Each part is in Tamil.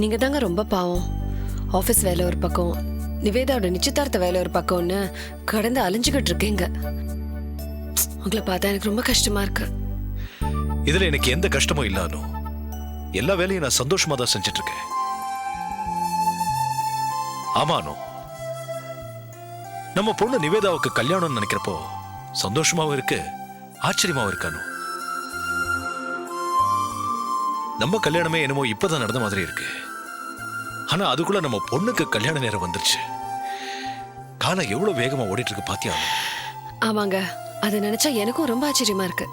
நீங்கள் தாங்க ரொம்ப பாவம். ஆஃபீஸ் வேலை ஒரு பக்கம் நிவேதாவோட நிச்சயதார்த்த வேலை ஒரு பக்கம்னு கடந்து அலைஞ்சுக்கிட்டு இருக்கேங்க. உங்களை பார்த்தா எனக்கு ரொம்ப கஷ்டமா இருக்கு. இதுல எனக்கு எந்த கஷ்டமும் இல்லானோ எல்லா வேலையும் நான் சந்தோஷமா தான் செஞ்சுட்டு இருக்கேன் ஆமா நம்ம பொண்ணு நிவேதாவுக்கு கல்யாணம்னு நினைக்கிறப்போ சந்தோஷமாவும் இருக்கு ஆச்சரியமாவும் இருக்கானோ. நம்ம கல்யாணமே என்னமோ இப்பதான் நடந்த மாதிரி இருக்கு. ஆனா அதுக்குள்ள நம்ம பொண்ணுக்கு கல்யாண நேரம் வந்துருச்சு. காலம் எவ்வளவு வேகமா ஓடிட்டு இருக்கு பாத்தியா? ஆமாங்க. அதை நினைச்சா எனக்கும் ரொம்ப ஆச்சரியமா இருக்கு.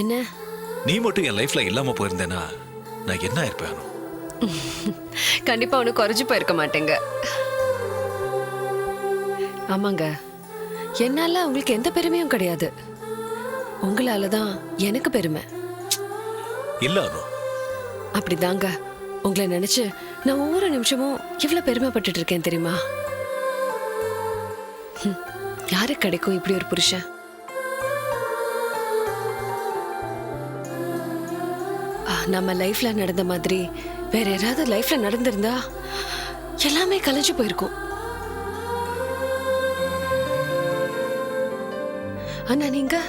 என்ன? நீ மட்டும் என் லைஃப்ல இல்லாம போயிருந்தேன்னா நான் என்ன இருப்பேன்? கண்டிப்பா ஒன்றும் குறைஞ்சு போயிருக்க மாட்டேங்க. ஆமாங்க. என்னால உங்களுக்கு எந்த பெருமையும் கிடையாது. உங்களால தான் எனக்கு பெருமை. இல்ல அனு அப்படிதாங்க. உங்களை நினைச்சு நான் ஒவ்வொரு நிமிஷமும் எவ்வளவு பெருமைப்பட்டுட்டு இருக்கேன் தெரியுமா? ஹம், யாருக்கு கிடைக்கும் இப்படி ஒரு புருஷன்? ஆ, நம்ம லைஃப்ல நடந்த மாதிரி வேற யாராவது லைஃப்ல நடந்திருந்தா எல்லாமே கலைஞ்சு போயிருக்கும். ஆனா நீங்க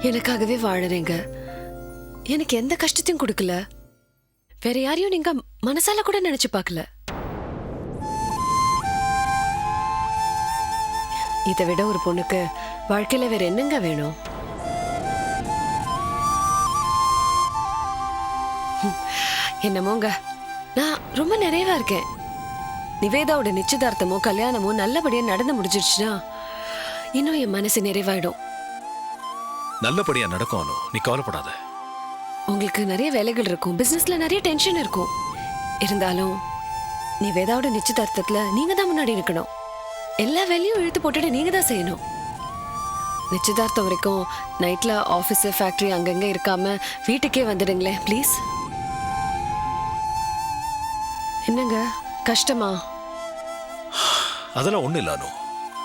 எனக்காகவே வாழறீங்க. எனக்கு எந்த கஷ்டத்தையும் கொடுக்கல. வேற யாரையும் நீங்க மனசால கூட நினைச்சு பார்க்கல. இதை விட ஒரு பொண்ணுக்கு வாழ்க்கையில வேற என்னங்க வேணும்? என்னமோங்க நான் ரொம்ப நிறைவா இருக்கேன். நிவேதாவோட நிச்சயதார்த்தமோ கல்யாணமோ நல்லபடியா நடந்து முடிஞ்சிருச்சுன்னா இன்னும் என் மனசு நிறைவாயிடும். நல்லபடியா நடக்கும் நீ கவலைப்படாத. உங்களுக்கு நிறைய வேலைகள் இருக்கும். பிசினஸ்ல நிறைய டென்ஷன் இருக்கும். இருந்தாலும் நீ வேதாவோட நிச்சயதார்த்தத்துல நீங்க தான் முன்னாடி இருக்கணும் எல்லா வேலையும் இழுத்து போட்டுட்டு நீங்க தான் செய்யணும். நிச்சயதார்த்தம் வரைக்கும் நைட்ல ஆஃபீஸ் ஃபேக்டரி அங்கங்க இருக்காம வீட்டுக்கே வந்துடுங்களேன் ப்ளீஸ் என்னங்க? கஷ்டமா? அதெல்லாம் ஒன்றும் இல்லை அனு.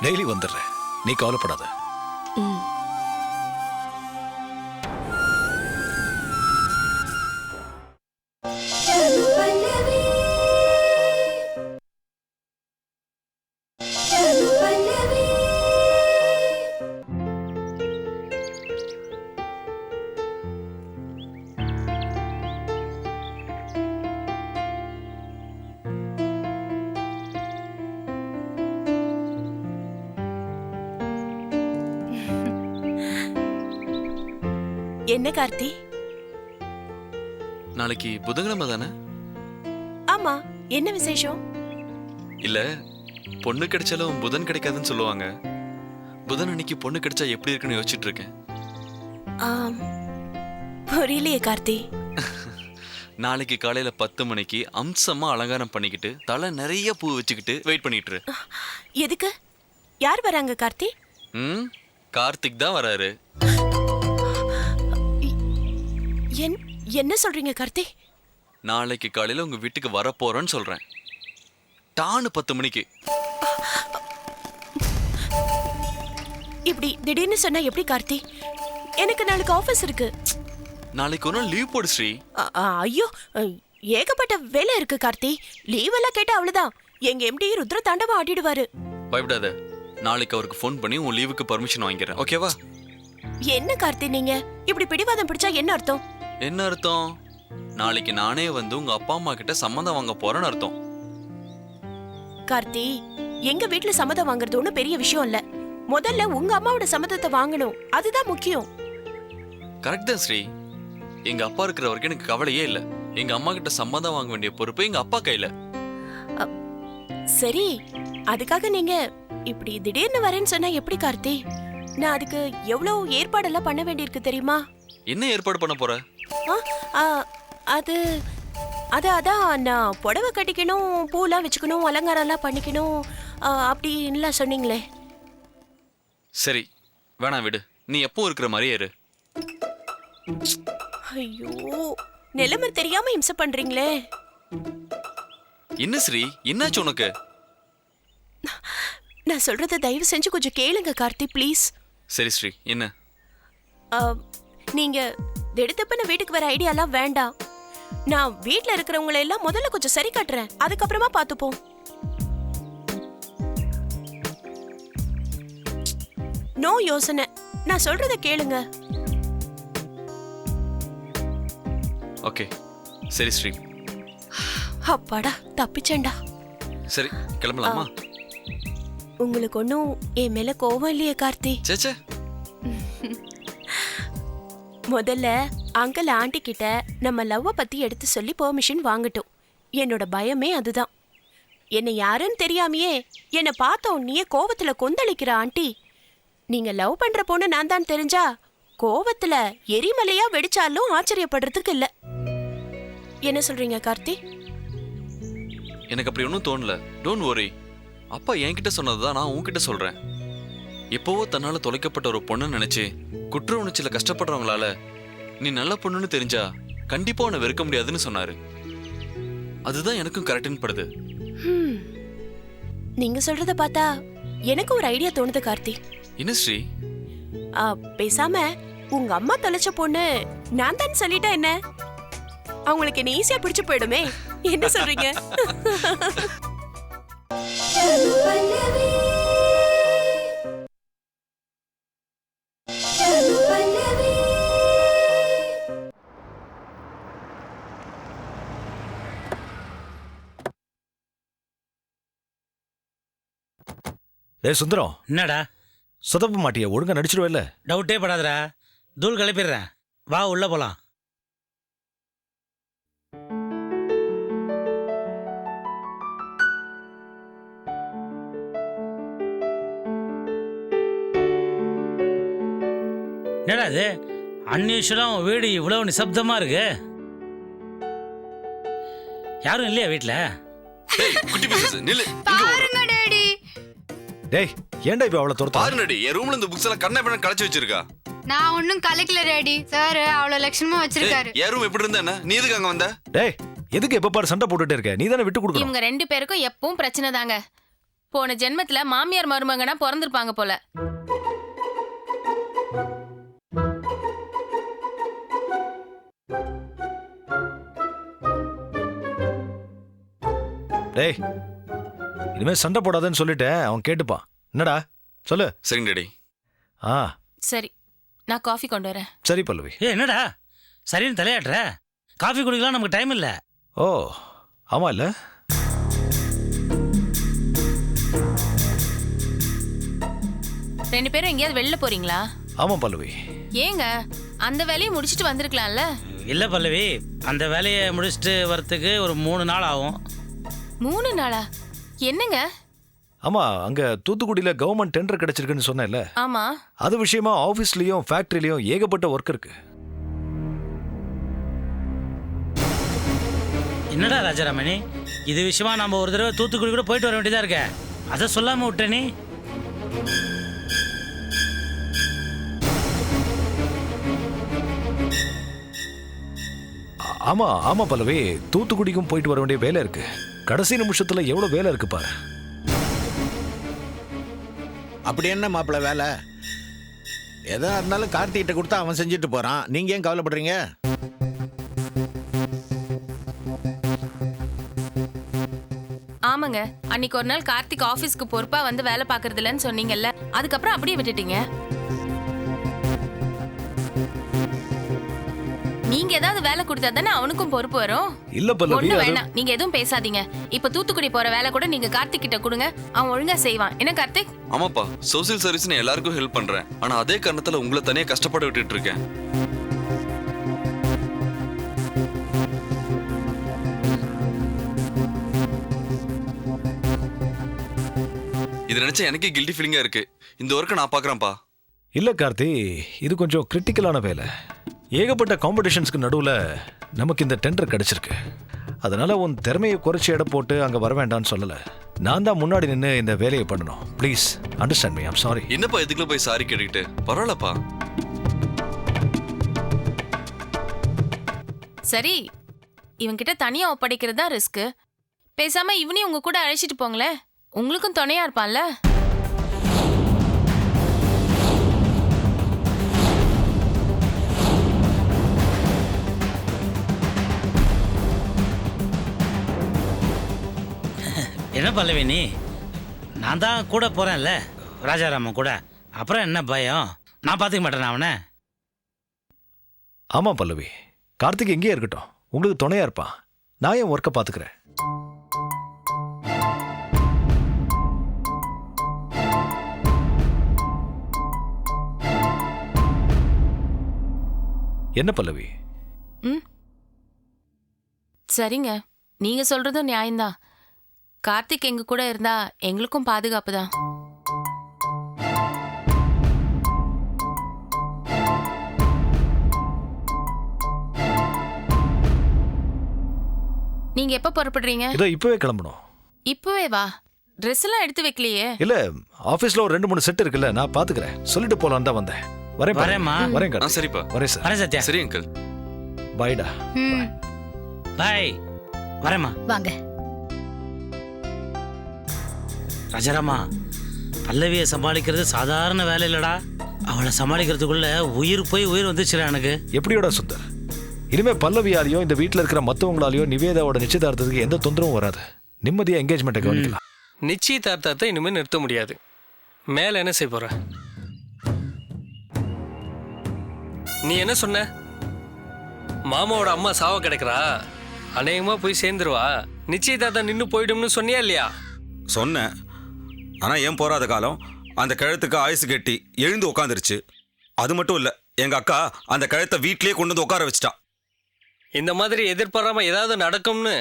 டெய்லி வந்துடுறேன். நீ கவலைப்படாத. என்ன கார்த்தி? நாளைக்கு புதன்கிழமை தானே? ஆமா என்ன விசேஷம்? இல்ல பொண்ணு கிடைச்சாலும் புதன் கிடைக்காதுன்னு சொல்லுவாங்க. புதன் அன்னைக்கு பொண்ணு கிடைச்சா எப்படி இருக்குன்னு யோசிச்சுட்டு இருக்கேன். ஆம், புரியலையே கார்த்தி. நாளைக்கு காலையில பத்து மணிக்கு அம்சமா அலங்காரம் பண்ணிக்கிட்டு தலை நிறைய பூ வச்சுக்கிட்டு வெயிட் பண்ணிட்டு இரு. எதுக்கு? யார் வராங்க கார்த்தி? ம் கார்த்திக் தான் வராரு. என்ன சொல்றீங்க கார்த்தி? நாளைக்கு காலையில உங்க வீட்டுக்கு வரப்போறேன்னு சொல்றேன். டானு பத்து மணிக்கு. இப்படி திடீர்னு சொன்னா எப்படி கார்த்தி? எனக்கு நாளைக்கு ஆபீஸ் இருக்கு. நாளைக்கு ஒரு நாள் லீவ் போடு ஸ்ரீ. ஐயோ ஏகப்பட்ட வேலை இருக்கு கார்த்தி. லீவ் எல்லாம் கேட்டா அவ்வளவுதான். எங்க எம்டி ருத்ர தாண்டவம் ஆடிடுவாரு. பயப்படாத. நாளைக்கு அவருக்கு ஃபோன் பண்ணி உன் லீவுக்கு பர்மிஷன் வாங்கிக்கிறேன். ஓகேவா என்ன கார்த்தி நீங்க? இப்படி பிடிவாதம் பிடிச்சா என்ன அர்த்தம்? என்ன அர்த்தம்? நாளைக்கு நானே வந்து உங்க அப்பா அம்மா கிட்ட சம்மந்தம் வாங்க போறேன்னு அர்த்தம். கார்த்தி எங்க வீட்ல சம்மதம் வாங்குறது ஒண்ணும் பெரிய விஷயம் இல்ல. முதல்ல உங்க அம்மாவோட சம்மதத்தை வாங்கணும். அதுதான் முக்கியம். கரெக்ட் தான் ஸ்ரீ. எங்க அப்பா இருக்கிற வரைக்கும் எனக்கு கவலையே இல்ல. எங்க அம்மா கிட்ட சம்மதம் வாங்க வேண்டிய பொறுப்பு எங்க அப்பா கையில. சரி. அதுக்காக நீங்க இப்படி திடீர்னு வரேன்னு சொன்னா எப்படி கார்த்தி? நான் அதுக்கு எவ்வளவு ஏற்பாடெல்லாம் பண்ண வேண்டியிருக்கு தெரியுமா? என்ன ஏற்பாடு பண்ண போற? அது அது அதான் நான் புடவை கட்டிக்கணும் பூலாம் வச்சுக்கணும் அலங்காரம்லாம் பண்ணிக்கணும் அப்படின்லாம் சொன்னீங்களே. சரி வேணாம் விடு. நீ எப்போ இருக்கிற மாதிரியே இரு. ஐயோ நிலைமை தெரியாம இம்சை பண்றீங்களே. என்ன ஸ்ரீ என்னாச்சு உனக்கு? நான் சொல்றத தயவு செஞ்சு கொஞ்சம் கேளுங்க கார்த்தி ப்ளீஸ். சரி ஸ்ரீ என்ன? நீங்க திடுத்தப்பன வீட்டுக்கு வர ஐடியாலாம் வேண்டாம். நான் வீட்ல இருக்கிறவங்களை எல்லாம் முதல்ல கொஞ்சம் சரி கட்டுறேன். அதுக்கப்புறமா பார்த்துப்போம் நோ யோசனை. நான் சொல்றத கேளுங்க. ஓகே. சரி ஸ்ரீ. அப்பாடா தப்பிச்சேன்டா. சரி கிளம்பலாமா? உங்களுக்கு ஒன்றும் என் மேல கோவம் இல்லையே கார்த்தி. சேச்சே முதல்ல அங்கிள் ஆண்டி கிட்ட நம்ம லவ்வை பத்தி எடுத்து சொல்லி பெர்மிஷன் வாங்கட்டும். என்னோட பயமே அதுதான். என்னை யாருன்னு தெரியாமையே என்னை பார்த்த உன்னையே கோவத்துல கொந்தளிக்கிற ஆண்டி. நீங்க லவ் பண்ற பொண்ணு நான் தான் தெரிஞ்சா கோவத்துல எரிமலையா வெடிச்சாலும் ஆச்சரியப்படுறதுக்கு இல்ல. என்ன சொல்றீங்க கார்த்தி? எனக்கு அப்படி ஒன்றும் தோணல. Don't worry. அப்பா என்கிட்ட சொன்னதுதான் நான் உன்கிட்ட சொல்றேன். எப்போவோ தன்னால தொலைக்கப்பட்ட ஒரு பொண்ணு நினைச்சு குற்ற உணர்ச்சியில கஷ்டப்படுறவங்களால நீ நல்ல பொண்ணுன்னு தெரிஞ்சா கண்டிப்பா உன்னை வெறுக்க முடியாதுன்னு சொன்னாரு. அதுதான் எனக்கும் கரெக்டுன்னு படுது. நீங்க சொல்றத பார்த்தா எனக்கு ஒரு ஐடியா தோணுது கார்த்தி. என்ன ஸ்ரீ? ஆ, பேசாம உங்க அம்மா தொலைச்ச பொண்ணு நான் தான் சொல்லிட்டா என்ன? அவங்களுக்கு என்ன ஈஸியா பிடிச்சு போயிடுமே. என்ன சொல்றீங்க? டேய் சுந்தரம். என்னடா? சொதப்ப மாட்டிய? ஒழுங்கா நடிச்சிருவேல்ல. டவுட்டே படாதடா. தூள் கிளப்பிடுறேன். வா உள்ள போலாம். என்னடா இது? அன்யூஷுவலம் வீடு இவ்வளவு நிசப்தமா இருக்கு. யாரும் இல்லையா வீட்டில் குட்டி பீசஸ் நில்லு. இங்க டேய் ஏன்டா இப்ப அவளை துரத்த பாரு நடி என் ரூம்ல இந்த புக்ஸ் எல்லாம் கண்ணை பண்ண களைச்சு வச்சிருக்கா. நான் ஒன்னும் கலைக்கல டேடி. சார் அவ்வளவு லட்சணமா வச்சிருக்காரு. என் ரூம் எப்படி இருந்தா என்ன? நீ எதுக்கு அங்க வந்த? டேய் எதுக்கு எப்ப பாரு சண்டை போட்டுட்டே இருக்க? நீ தானே விட்டு கொடுக்கணும். இவங்க ரெண்டு பேருக்கும் எப்பவும் பிரச்சனை தாங்க. போன ஜென்மத்துல மாமியார் மருமகனா பிறந்திருப்பாங்க போல. டேய் இனிமே சண்டை போடாதன்னு சொல்லிட்டேன். அவன் கேட்டுப்பான். என்னடா? சொல்லு. சரிங்க டேடி. ஆ. சரி. நான் காஃபி கொண்டு வரேன். சரி பல்லவி. ஏ என்னடா? சரின்னு தலையாட்டுற? காஃபி குடிக்கலாம் நமக்கு டைம் இல்லை. ஓ ஆமா இல்ல? ரெண்டு பேரும் எங்கேயாவது வெளில போறீங்களா? ஆமா பல்லவி. ஏங்க அந்த வேலையை முடிச்சிட்டு வந்திருக்கலாம்ல? இல்லை பல்லவி. அந்த வேலையை முடிச்சுட்டு வரத்துக்கு ஒரு மூணு நாள் ஆகும். மூணு நாளா? என்னங்க? ஆமா அங்க தூத்துக்குடியில கவர்மெண்ட் டெண்டர் கிடைச்சிருக்குன்னு சொன்னேன்ல. ஆமா. அது விஷயமா ஆபீஸ்லயும் ஃபேக்டரியிலயும் ஏகப்பட்ட ஒர்க் இருக்கு. என்னடா ராஜாராமணி? இது விஷயமா நம்ம ஒரு தடவை தூத்துக்குடி கூட போயிட்டு வர வேண்டியதா இருக்க. அதை சொல்லாம விட்ட நீ. ஆமா ஆமா பல்லவி. தூத்துக்குடிக்கும் போயிட்டு வர வேண்டிய வேலை இருக்கு. கடைசி நிமிஷத்துல எவ்வளவு வேலை இருக்கு பாரு. அப்படி என்ன மாப்பிள்ள வேலை? எதா இருந்தாலும் கார்த்திகிட்ட கொடுத்தா அவன் செஞ்சுட்டு போறான். நீங்க ஏன் கவலைப்படுறீங்க? ஆமாங்க. அன்னைக்கு ஒரு நாள் கார்த்திக் ஆபீஸ்க்கு பொறுப்பா வந்து வேலை பாக்குறது இல்லைன்னு சொன்னீங்கல்ல அதுக்கப்புறம் அப்படியே விட்டுட்டீங்க. நீங்க ஏதாவது வேலை கொடுத்தா தானே அவனுக்கும் பொறுப்பு வரும்? இல்ல பல்லவி ஒண்ணு அது- வேணாம் நீங்க எதுவும் பேசாதீங்க. இப்ப தூத்துக்குடி போற வேலை கூட நீங்க கார்த்திக் கிட்ட கொடுங்க. அவன் ஒழுங்கா செய்வான். என்ன கார்த்திக்? ஆமாப்பா சோசியல் சர்வீஸ்னு எல்லாருக்கும் ஹெல்ப் பண்றேன். ஆனா அதே காரணத்துல உங்களை தனியா கஷ்டப்பட விட்டுட்டு இருக்கேன். இது நினைச்சா எனக்கே கில்ட்டி ஃபீலிங்கா இருக்கு. இந்த ஒர்க்கை நான் பாக்குறேன்ப்பா இல்ல கார்த்தி இது கொஞ்சம் கிரிட்டிக்கலான வேலை. ஏகப்பட்ட காம்படிஷன்ஸ்க்கு நடுவுல நமக்கு இந்த டெண்டர் கிடைச்சிருக்கு. அதனால உன் திறமையை குறைச்சி எடை போட்டு அங்க வர வேண்டாம்னு சொல்லல. நான் தான் முன்னாடி நின்று இந்த வேலையை பண்ணணும். Please understand me I'm sorry என்னப்பா இதுக்குள்ள போய் சாரி கேட்டுக்கிட்டு? பரவாயில்லப்பா. சரி இவன்கிட்ட தனியா ஒப்படைக்கிறது தான் ரிஸ்க் பேசாம இவனையும் உங்க கூட அழைச்சிட்டு போங்களேன். உங்களுக்கும் துணையா இருப்பான்ல? என்ன பல்லவி நீ? நான் தான் கூட போகிறேன்ல ராஜாராமன் கூட. அப்புறம் என்ன பயம்? நான் பார்த்துக்க மாட்டேன் அவனை? ஆமா பல்லவி. கார்த்திக் எங்கேயே இருக்கட்டும். உங்களுக்கு துணையா இருப்பான். நான் என் ஒர்க்கை பாத்துக்கிறேன் என்ன பல்லவி? ம். சரிங்க. நீங்க சொல்றதும் நியாயம்தான். கார்த்திக் எங்க கூட இருந்தா எங்களுக்கும் பாதுகாப்பு தான். நீங்க எப்ப புறப்படுறீங்க? இதோ இப்பவே கிளம்பணும். இப்பவே வா. ட்ரெஸ் எல்லாம் எடுத்து வைக்கலையே. இல்ல ஆபீஸ்ல ஒரு ரெண்டு மூணு செட் இருக்குல்ல நான் பாத்துக்கிறேன். சொல்லிட்டு போலாம் தான் வந்தேன். வரேன். வரேம்மா. வரேன் ஆ கார்த்திக். சரிப்பா வரேன் சார் வரேன் சத்யா. சரி அங்கிள் பாய்டா ம். பாய் வரேம்மா. வாங்க. ராஜாராமா பல்லவியை சமாளிக்கிறது சாதாரண வேலை இல்லடா. அவளை சமாளிக்கிறதுக்குள்ள உயிர் போய் உயிர் வந்துச்சுடா எனக்கு. எப்படியோட சுந்தர்? இனிமே பல்லவியாலையோ இந்த வீட்ல இருக்கிற மத்தவங்களாலையோ நிவேதாவோட நிச்சயதார்த்தத்துக்கு எந்த தொந்தரவும் வராது. நிம்மதியா என்கேஜ்மெண்ட்டை கவனிக்கலாம். நிச்சயதார்த்தத்தை இனிமேல் நிறுத்த முடியாது. மேலே என்ன செய்ய போற? நீ என்ன சொன்ன? மாமாவோட அம்மா சாவ கிடைக்கிறா. அநேகமா போய் சேர்ந்துருவா. நிச்சயதார்த்தம் நின்று போயிடும்னு சொன்னியா இல்லையா? சொன்னேன். ஆனால் ஏன் போராத காலம்? அந்த கிழத்துக்கு ஆயுசு கட்டி எழுந்து உட்காந்துருச்சு அது மட்டும் இல்லை எங்கள் அக்கா அந்த கிழத்தை வீட்லேயே கொண்டு வந்து உட்கார வச்சிட்டா. இந்த மாதிரி எதிர்பாராமல் ஏதாவது நடக்கும்னு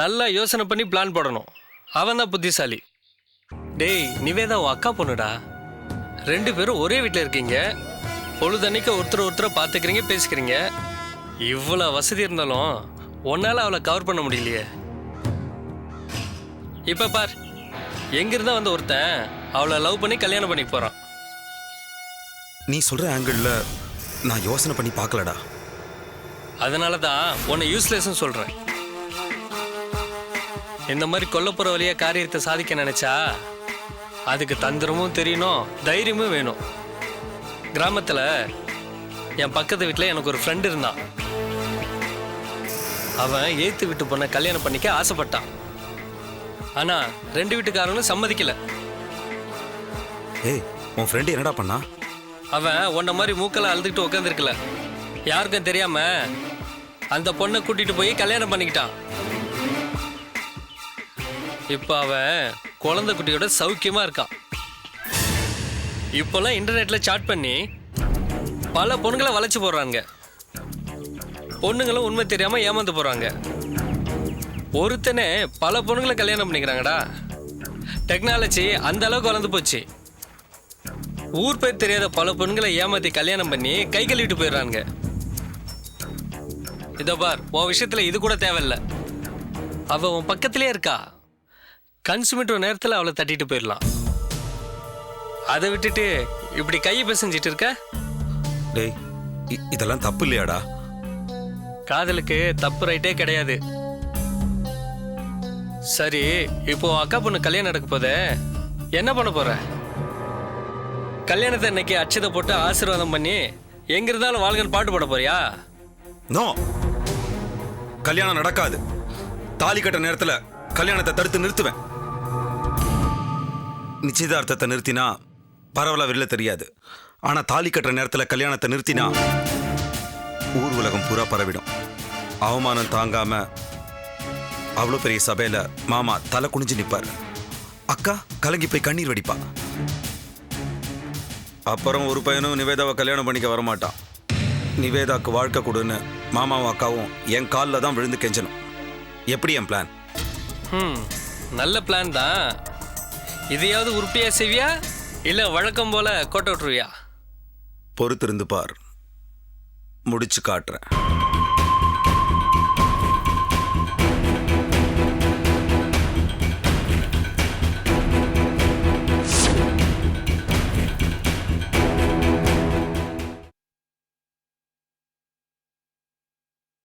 நல்லா யோசனை பண்ணி பிளான் போடணும். அவன் தான் புத்திசாலி. டேய் நிவேதா உன் அக்கா பொண்ணுடா? ரெண்டு பேரும் ஒரே வீட்டில் இருக்கீங்க. பொழுதன்னைக்கு ஒருத்தர் ஒருத்தர் பார்த்துக்கிறீங்க பேசிக்கிறீங்க. இவ்வளோ வசதி இருந்தாலும் உன்னால் அவளை கவர் பண்ண முடியலையே. இப்போ பார் எங்கிருந்தா வந்த ஒருத்தன் அவளை லவ் பண்ணி கல்யாணம் பண்ணி போகிறான் நீ சொல்கிற ஆங்கிளில் நான் யோசனை பண்ணி பார்க்கலடா. அதனால தான் உன்னை யூஸ்லெஸ்ன்னு சொல்கிறேன் இந்த மாதிரி கொல்லப்புற வழியா காரியத்தை சாதிக்க நினைச்சா அதுக்கு தந்திரமும் தெரியணும் தைரியமும் வேணும். கிராமத்தில் என் பக்கத்து வீட்டில் எனக்கு ஒரு ஃப்ரெண்டு இருந்தான். அவன் ஏத்து வீட்டு பொண்ணை கல்யாணம் பண்ணிக்க ஆசைப்பட்டான். ஆனா ரெண்டு வீட்டுக்காரங்களும் சம்மதிக்கல. ஏய் உன் ஃப்ரெண்டு என்னடா பண்ணா? அவன் உன்ன மாதிரி மூக்கல அழுதுகிட்டு உட்காந்துருக்கல யாருக்கும் தெரியாம அந்த பொண்ணை கூட்டிட்டு போய் கல்யாணம் பண்ணிக்கிட்டான். இப்ப அவன் குழந்தை குட்டியோட சௌக்கியமா இருக்கான். இப்போல்லாம் இன்டர்நெட்ல சாட் பண்ணி பல பொண்ணுங்களை வளைச்சு போடுறாங்க பொண்ணுங்களும் உண்மை தெரியாம ஏமாந்து போறாங்க. ஒருத்தனே பல பொண்ணுங்களை கல்யாணம் பண்ணிக்கிறாங்கடா. டெக்னாலஜி அந்த அளவுக்கு வளர்ந்து போச்சு. ஊர் பேர் தெரியாத பல பெண்களை ஏமாத்தி கல்யாணம் பண்ணி கை கழுவிட்டு போயிடுறாங்க இதோ பார் உன் விஷயத்துல இது கூட தேவையில்ல. அவ உன் பக்கத்திலே இருக்கா. கண் சுமிட்டுற நேரத்துல அவளை தட்டிட்டு போயிடலாம். அதை விட்டுட்டு இப்படி கையை பிசைஞ்சிட்டு இருக்க? டேய் இதெல்லாம் தப்பு இல்லையாடா? காதலுக்கு தப்பு ரைட்டே கிடையாது. சரி இப்போ அக்கா பொண்ணு கல்யாணம் நடக்க போதே என்ன பண்ண போற? கல்யாணத்தை இன்னைக்கு அச்சதை போட்டு ஆசீர்வாதம் பண்ணி எங்க இருந்தாலும் வாழ்கன்னு பாட்டு போட போறியா? நோ. கல்யாணம் நடக்காது. தாலி கட்ட நேரத்தில் கல்யாணத்தை தடுத்து நிறுத்துவேன். நிச்சயதார்த்தத்தை நிறுத்தினா பரவலா வெளில தெரியாது. ஆனா தாலி கட்டுற நேரத்தில் கல்யாணத்தை நிறுத்தினா ஊர் உலகம் பூரா பரவிடும். அவமானம் தாங்காம அவ்வளோ பெரிய சபையில மாமா தலை குனிஞ்சு நிப்பார். அக்கா கலங்கி போய் கண்ணீர் வடிப்பா. அப்புறம் ஒரு பையனும் நிவேதாவை கல்யாணம் பண்ணிக்க வரமாட்டான். நிவேதாக்கு வாழ்க்கை கொடுன்னு மாமாவும் அக்காவும் என் காலில் தான் விழுந்து கெஞ்சணும். எப்படி என் பிளான் ம் நல்ல பிளான் தான். இதையாவது உருப்படியா செய்வியா? இல்ல வழக்கம் போல கோட்டை விட்டுருவியா? பொறுத்திருந்து பார். முடிச்சு காட்டுறேன்.